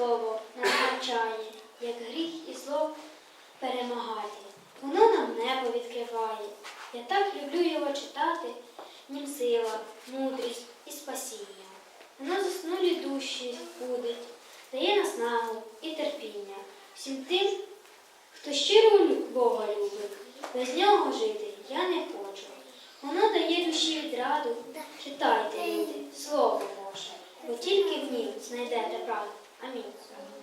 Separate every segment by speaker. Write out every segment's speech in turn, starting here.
Speaker 1: слово нас навчає, як гріх і зло перемагає. Воно нам небо відкриває. Я так люблю його читати, нім сила, мудрість і спасіння. Воно заснулі душі будить, дає наснагу і терпіння всім тим, хто щиро Бога любить. Без нього жити я не хочу. Воно дає душі відраду. Читайте, люди, слово Боже, бо тільки в нім знайдете правду. Амінь.
Speaker 2: Коли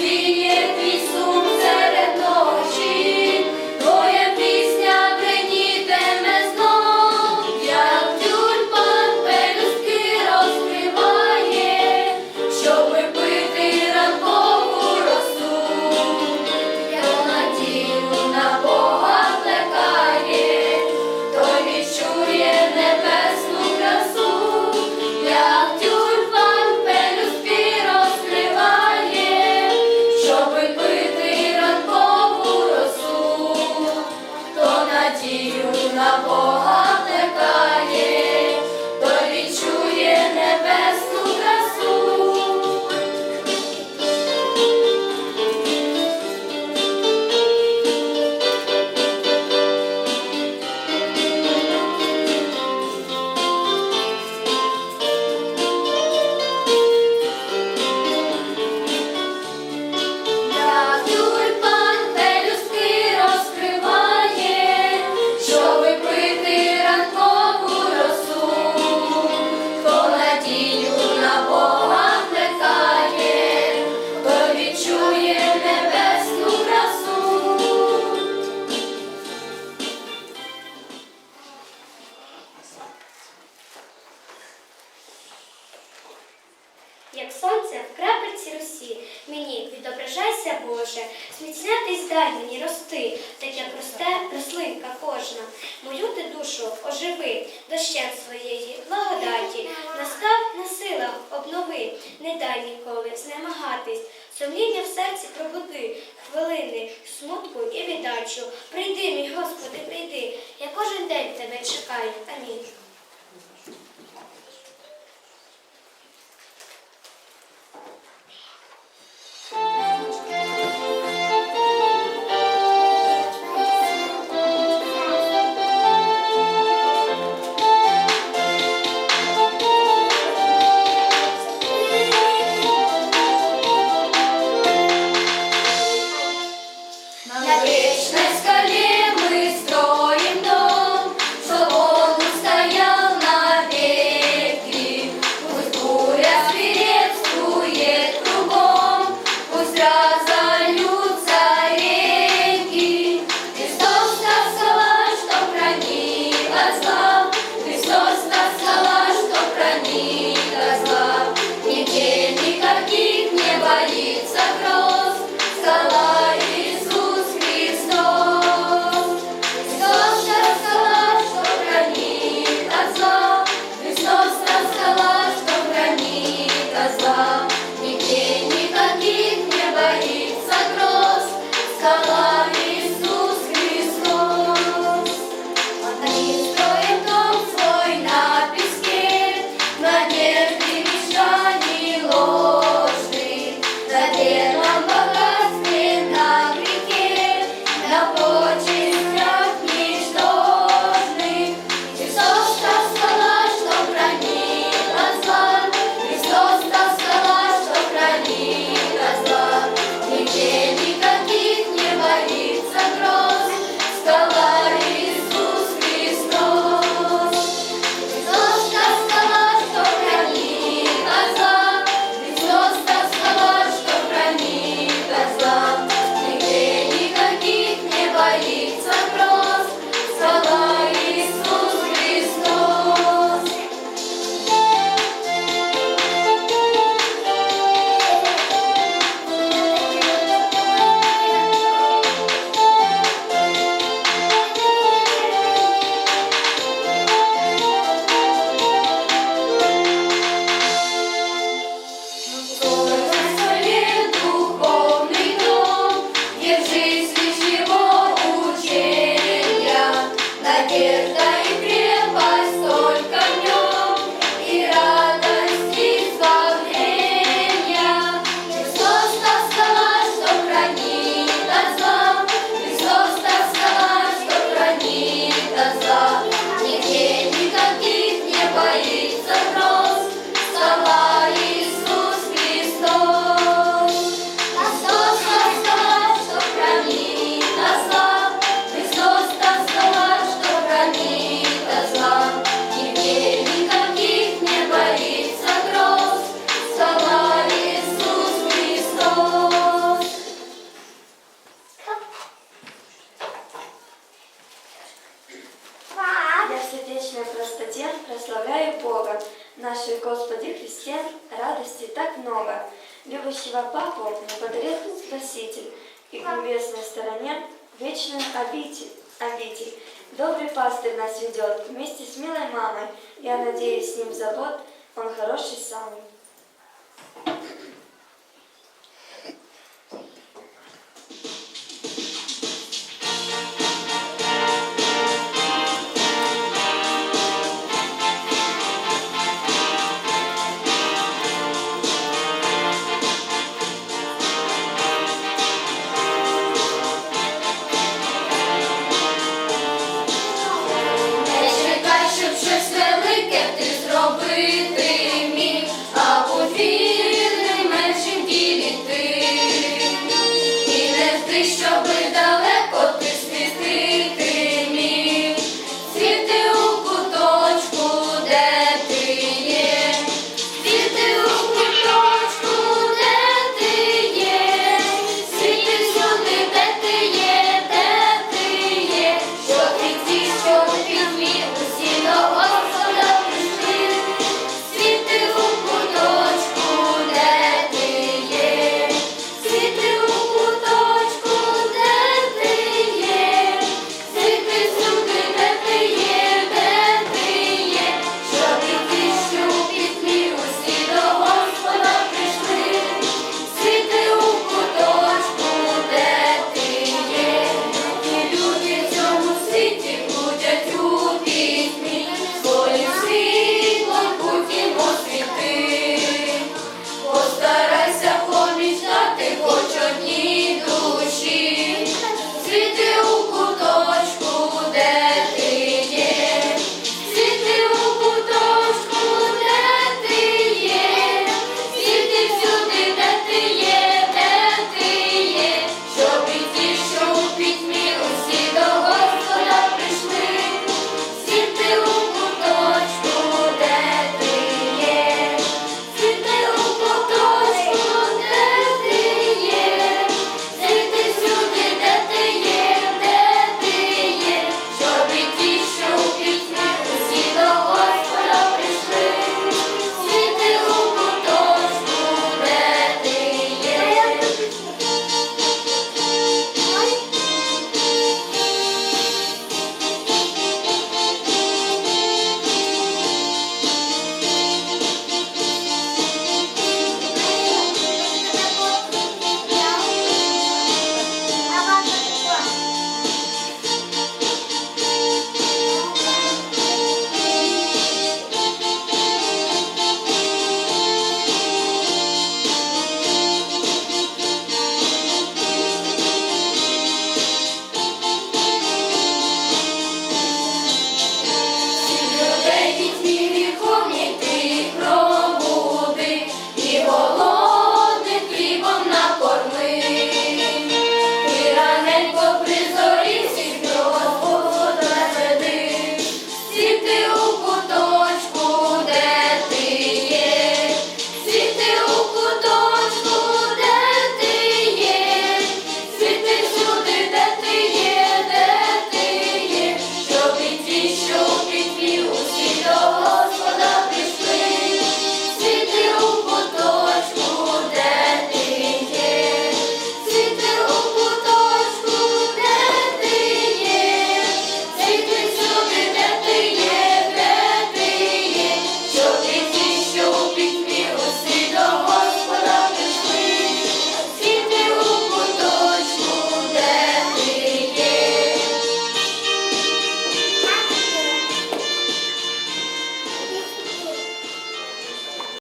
Speaker 1: see. Боже, зміцнятись дай мені рости, так як росте рослинка кожна. Мою ти душу оживи, дощем своєї благодаті, настав на силах обнови, не дай ніколи знемагатись, сумління в серці пробуди, хвилини, смутку і віддачу. Прийди, мій Господи, прийди, я кожен день тебе чекаю. Амінь.
Speaker 2: На вічной
Speaker 3: небесной стороне вечную обитель. обитель. Добрый пастырь нас ведет вместе с милой мамой. Я надеюсь, с ним забот, он хороший самый.